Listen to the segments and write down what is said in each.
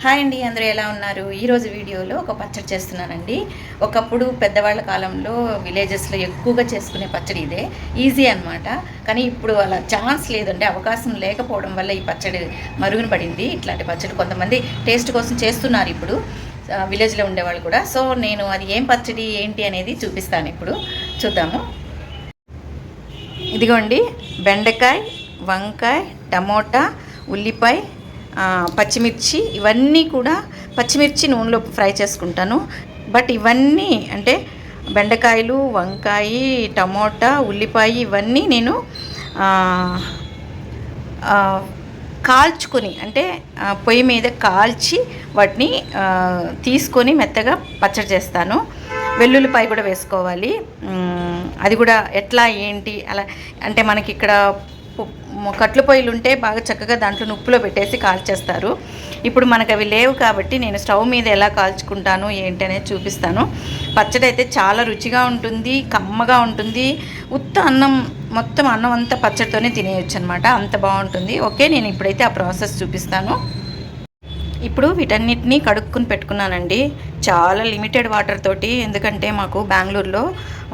Hi అండి అందరూ ఎలా ఉన్నారు? ఈరోజు వీడియోలో ఒక పచ్చడి చేస్తున్నానండి. ఒకప్పుడు పెద్దవాళ్ళ కాలంలో విలేజెస్లో ఎక్కువగా చేసుకునే పచ్చడి ఇదే. ఈజీ అనమాట కానీ ఇప్పుడు అలా ఛాన్స్ లేదంటే అవకాశం లేకపోవడం వల్ల ఈ పచ్చడి మరుగున పడింది. ఇట్లాంటి పచ్చడి కొంతమంది టేస్ట్ కోసం చేస్తున్నారు ఇప్పుడు. విలేజ్లో ఉండేవాళ్ళు కూడా. సో నేను అది ఏం పచ్చడి ఏంటి అనేది చూపిస్తాను ఇప్పుడు. చూద్దాము. ఇదిగోండి. బెండకాయ వంకాయ టమోటా ఉల్లిపాయ పచ్చిమిర్చి ఇవన్నీ కూడా పచ్చిమిర్చి నూనెలో ఫ్రై చేసుకుంటాను. బట్ ఇవన్నీ అంటే బెండకాయలు వంకాయ టమోటా ఉల్లిపాయ ఇవన్నీ నేను కాల్చుకొని అంటే పొయ్యి మీద కాల్చి వాటిని తీసుకొని మెత్తగా పచ్చడి చేస్తాను. వెల్లుల్లిపాయ కూడా వేసుకోవాలి. అది కూడా ఎట్లా ఏంటి అలా అంటే మనకి ఇక్కడ కట్లు పొయ్యిలు ఉంటే బాగా చక్కగా దాంట్లో ఉప్పులో పెట్టేసి కాల్చేస్తారు. ఇప్పుడు మనకు అవి లేవు కాబట్టి నేను స్టవ్ మీద ఎలా కాల్చుకుంటాను ఏంటి అనేది చూపిస్తాను. పచ్చడి అయితే చాలా రుచిగా ఉంటుంది కమ్మగా ఉంటుంది. ఉత్త అన్నం మొత్తం అన్నం అంతా పచ్చడితోనే తినేయచ్చు అనమాట అంత బాగుంటుంది. ఓకే నేను ఇప్పుడైతే ఆ ప్రాసెస్ చూపిస్తాను. ఇప్పుడు వీటన్నిటిని కడుక్కుని పెట్టుకున్నానండి. చాలా లిమిటెడ్ వాటర్ తోటి ఎందుకంటే మాకు బెంగళూరులో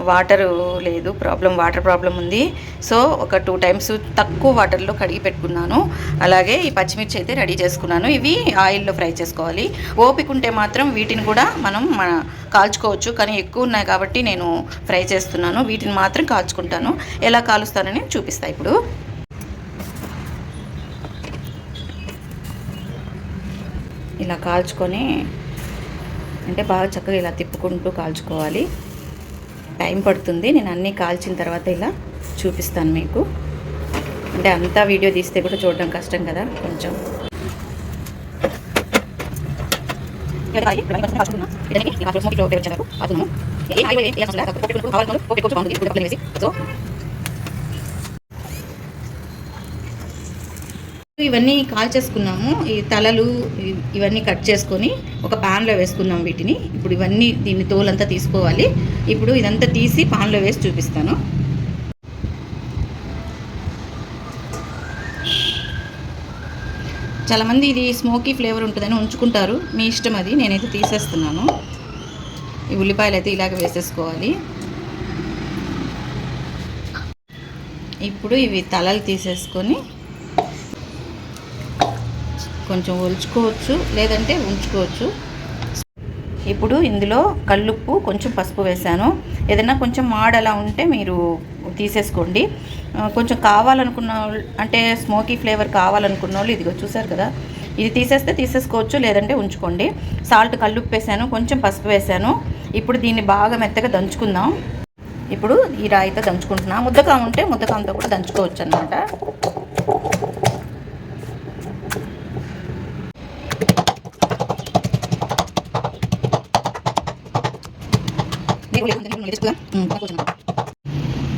వాటర్ లేదు ప్రాబ్లం వాటర్ ప్రాబ్లం ఉంది. సో ఒక టూ టైమ్స్ తక్కువ వాటర్లో కడిగి పెట్టుకున్నాను. అలాగే ఈ పచ్చిమిర్చి అయితే రెడీ చేసుకున్నాను. ఇవి ఆయిల్లో ఫ్రై చేసుకోవాలి. ఓపిక ఉంటే మాత్రం వీటిని కూడా మనం మన కాల్చుకోవచ్చు. కానీ ఎక్కువ ఉన్నాయి కాబట్టి నేను ఫ్రై చేస్తున్నాను. వీటిని మాత్రం కాల్చుకుంటాను. ఎలా కాలుస్తానని చూపిస్తా ఇప్పుడు. ఇలా కాల్చుకొని అంటే బాగా చక్కగా ఇలా తిప్పుకుంటూ కాల్చుకోవాలి. టైం పడుతుంది. నేను అన్నీ కాల్చిన తర్వాత ఇలా చూపిస్తాను మీకు. అంటే అంతా వీడియో తీస్తే కూడా చూడడం కష్టం కదా కొంచెం. సో ఇవన్నీ కాల్ చేసుకున్నాము. ఈ తలలు ఇవన్నీ కట్ చేసుకొని ఒక పాన్లో వేసుకున్నాం వీటిని. ఇప్పుడు ఇవన్నీ దీన్ని తోలంతా తీసుకోవాలి. ఇప్పుడు ఇదంతా తీసి పాన్లో వేసి చూపిస్తాను. చాలామంది ఇది స్మోకీ ఫ్లేవర్ ఉంటుందని ఉంచుకుంటారు. మీ ఇష్టం అది. నేనైతే తీసేస్తున్నాను. ఈ ఉల్లిపాయలు అయితే ఇలాగ వేసేసుకోవాలి. ఇప్పుడు ఇవి తలలు తీసేసుకొని కొంచెం ఒలుచుకోవచ్చు లేదంటే ఉంచుకోవచ్చు. ఇప్పుడు ఇందులో కల్లుప్పు కొంచెం పసుపు వేసాను ఏదైనా కొంచెం మాడ అలా ఉంటే మీరు తీసేసుకోండి. కొంచెం కావాలనుకున్న వాళ్ళు- అంటే స్మోకీ ఫ్లేవర్ కావాలనుకున్న వాళ్ళు ఇదిగో చూసారు కదా ఇది తీసేస్తే తీసేసుకోవచ్చు లేదంటే ఉంచుకోండి. సాల్ట్ కల్లుప్పు వేసాను కొంచెం పసుపు వేసాను ఇప్పుడు దీన్ని బాగా మెత్తగా దంచుకుందాం. ఇప్పుడు ఈ రాయితో దంచుకుంటున్నా. ముద్దకా ఉంటే ముద్దకాంతో కూడా దంచుకోవచ్చు అనమాట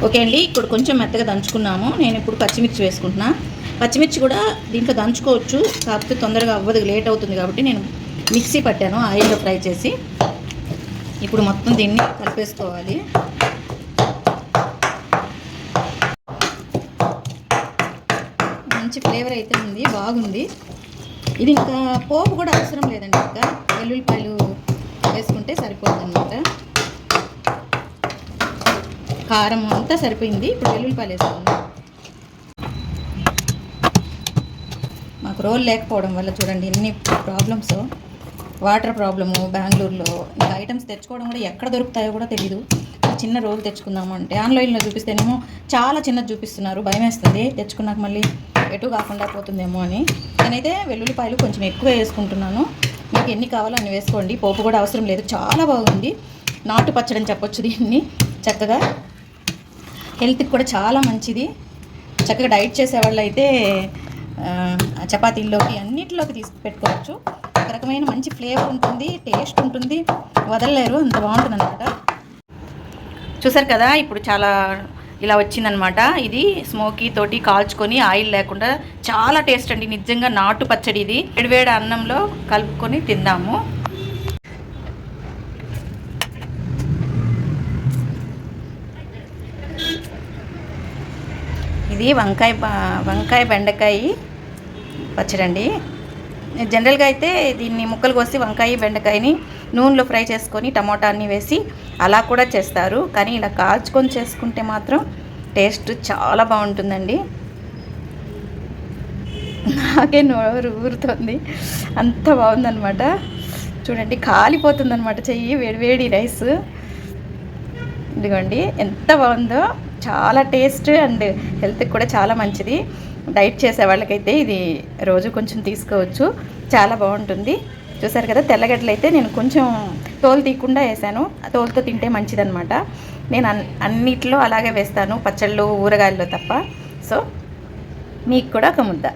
ఓకే అండి ఇప్పుడు కొంచెం మెత్తగా దంచుకున్నాము. నేను ఇప్పుడు పచ్చిమిర్చి వేసుకుంటున్నా. పచ్చిమిర్చి కూడా దీంట్లో దంచుకోవచ్చు కాకపోతే తొందరగా అవ్వదు లేట్ అవుతుంది కాబట్టి నేను మిక్సీ పట్టాను ఆయిల్లో ఫ్రై చేసి. ఇప్పుడు మొత్తం దీన్ని కలిపేసుకోవాలి. మంచి ఫ్లేవర్ అయితే ఉంది బాగుంది. ఇది ఇంకా పోపు కూడా అవసరం లేదండి ఇంకా వెల్లుల్లిపాయలు వేసుకుంటే సరిపోతుంది అనమాట కారం అంతా సరిపోయింది. ఇప్పుడు వెల్లుల్లిపాయలు వేసుకుందాం. మాకు రోల్ లేకపోవడం వల్ల చూడండి ఎన్ని ప్రాబ్లమ్స్ వాటర్ ప్రాబ్లము బెంగళూరులో ఇంకా ఐటమ్స్ తెచ్చుకోవడం కూడా ఎక్కడ దొరుకుతాయో కూడా తెలియదు చిన్న రోల్ తెచ్చుకుందాము అంటే ఆన్లైన్లో చూపిస్తేనేమో చాలా చిన్నది చూపిస్తున్నారు. భయం వేస్తుంది తెచ్చుకున్నాక మళ్ళీ ఎటు కాకుండా పోతుందేమో అని. నేనైతే వెల్లుల్లిపాయలు కొంచెం ఎక్కువ వేసుకుంటున్నాను. మీకు ఎన్ని కావాలో అన్ని వేసుకోండి. పోపు కూడా అవసరం లేదు. చాలా బాగుంది. నాటు పచ్చడి అని చెప్పొచ్చు దీన్ని. చక్కగా హెల్త్కి కూడా చాలా మంచిది. చక్కగా డైట్ చేసేవాళ్ళు అయితే చపాతీల్లోకి అన్నిటిలోకి తీసి పెట్టుకోవచ్చు ఒక రకమైన మంచి ఫ్లేవర్ ఉంటుంది టేస్ట్ ఉంటుంది. వదలలేరు అంత బాగుంటుంది అనమాట చూసారు కదా ఇప్పుడు చాలా ఇలా వచ్చిందనమాట ఇది స్మోకీ తోటి కాల్చుకొని ఆయిల్ లేకుండా చాలా టేస్ట్ అండి. నిజంగా నాటు పచ్చడి ఇది. వేడివేడి అన్నంలో కలుపుకొని తిందాము. ఇది వంకాయ వంకాయ బెండకాయ పచ్చడండి. జనరల్గా అయితే దీన్ని ముక్కలు కోసి వంకాయ బెండకాయని నూనెలో ఫ్రై చేసుకొని టమోటాన్ని వేసి అలా కూడా చేస్తారు. కానీ ఇలా కాల్చుకొని చేసుకుంటే మాత్రం టేస్ట్ చాలా బాగుంటుందండి. నాకే నోరు ఊరుతుంది. అంత బాగుందన్నమాట. చూడండి కాలిపోతుందన్నమాట చెయ్యి వేడి వేడి రైస్. ఇదిగోండి ఎంత బాగుందో. చాలా టేస్ట్ అండ్ హెల్త్కి కూడా చాలా మంచిది. డైట్ చేసే వాళ్ళకైతే ఇది రోజు కొంచెం తీసుకోవచ్చు. చాలా బాగుంటుంది. చూసారు కదా తెల్లగడ్డలు అయితే నేను కొంచెం తోలు తీయకుండా వేసాను. ఆ తోలుతో తింటే మంచిదనమాట నేను అన్ అన్నిట్లో అలాగే వేస్తాను పచ్చళ్ళు ఊరగాయల్లో తప్ప. సో మీకు కూడా ఒక ముద్ద.